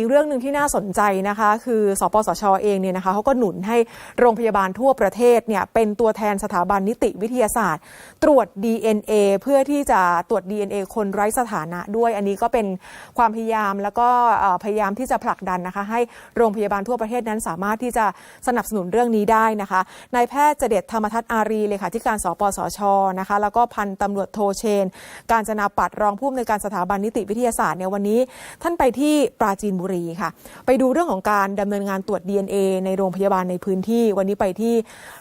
อีกเรื่องหนึ่งที่น่าสนใจนะคะ คือสปสชเองเนี่ยนะคะเขาก็หนุนให้โรงพยาบาลทั่วประเทศเนี่ยเป็นตัวแทนสถาบันนิติวิทยาศาสตร์ ตรวจ DNA เพื่อที่จะตรวจ DNA คนไร้สถานะด้วย อันนี้ก็เป็นความพยายามแล้วก็พยายามที่จะผลักดันนะคะ ให้โรงพยาบาลทั่วประเทศนั้นสามารถที่จะสนับสนุนเรื่องนี้ได้นะคะนายแพทย์เจเดตธรรมทัศน์อารีเลขาธิการสปสชนะคะแล้วก็พันตำรวจโทเชน การจนาปัดรองผู้อำนวยการสถาบันนิติวิทยาศาสตร์เนี่ยวันนี้ ท่านไปที่ปราจีนบุรีค่ะ ไปดูเรื่องของการดำเนินงานตรวจ DNA ในโรงพยาบาลในพื้นที่ วันนี้ไปที่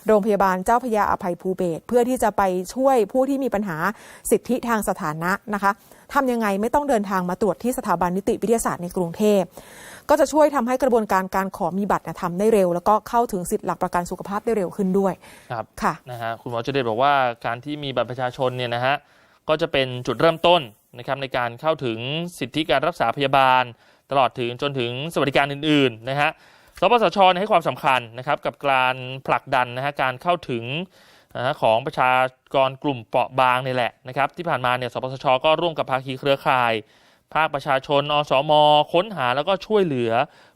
โรงพยาบาลเจ้าพระยาอภัยภูเบศรเพื่อที่จะไปช่วยผู้ที่มีปัญหาสิทธิทางสถานะนะคะทำยังไงไม่ต้องเดินทางมาตรวจที่สถาบันนิติวิทยาศาสตร์ในกรุงเทพก็จะช่วยทำให้กระบวนการการขอมีบัตรเนยทำได้เร็ว แล้วก็เข้าถึงสิทธิหลักประกันสุขภาพได้เร็วขึ้นด้วยครับค่ะนะฮะคุณหมอเจเดชบอกว่าการที่มีบัตรประชาชนเนี่ยนะฮะก็จะเป็นจุดเริ่มต้นนะครับในการเข้าถึงสิทธิการรักษาพยาบาล ตลอดถึงจนถึงสวัสดิการอื่นๆนะฮะสปสชให้ความสำคัญนะครับกับการผลักดันนะฮะการเข้าถึงของประชากรกลุ่มเปราะบางนี่แหละนะครับที่ผ่านมาเนี่ยสปสชก็ร่วมกับภาคีเครือข่าย ภาคประชาชนอสม ค้นหาแล้วก็ช่วยเหลือ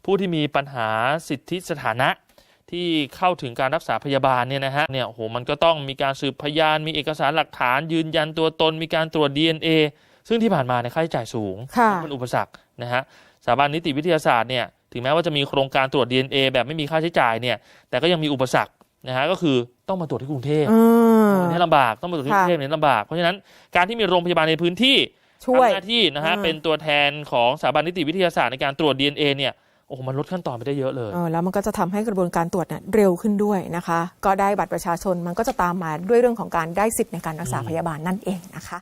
ผู้ที่มีปัญหาสิทธิสถานะที่เข้าถึงการรักษาพยาบาลเนี่ยนะฮะเนี่ยโอ้โหมันก็ต้องมีการสืบพยาน มีเอกสารหลักฐานยืนยันตัวตน มีการตรวจ DNA ซึ่งที่ผ่านมาเนี่ยค่าใช้จ่ายสูงค่ะเป็นอุปสรรคนะฮะสถาบันนิติวิทยาศาสตร์เนี่ยถึงแม้ว่าจะมีโครงการตรวจ DNA แบบไม่มีค่าใช้จ่ายเนี่ยแต่ก็ยังมีอุปสรรคนะฮะก็คือต้องมาตรวจที่กรุงเทพอืมอันนี้ลำบากต้องมาตรวจที่กรุงเทพเนี่ยลำบาก เพราะฉะนั้นการที่มีโรงพยาบาลในพื้นที่ช่วยทำหน้าที่นะฮะอืมเป็นตัวแทนของสถาบันนิติวิทยาศาสตร์ในการตรวจ DNA เนี่ยโอ้โหมันลดขั้นตอนไปได้เยอะเลยเออแล้วมันก็จะทำให้กระบวนการตรวจเนี่ยเร็วขึ้นด้วยนะคะ ก็ได้บัตรประชาชนมันก็จะตามมาด้วยเรื่องของการได้สิทธิ์ในการรักษาพยาบาลนั่นเองนะคะ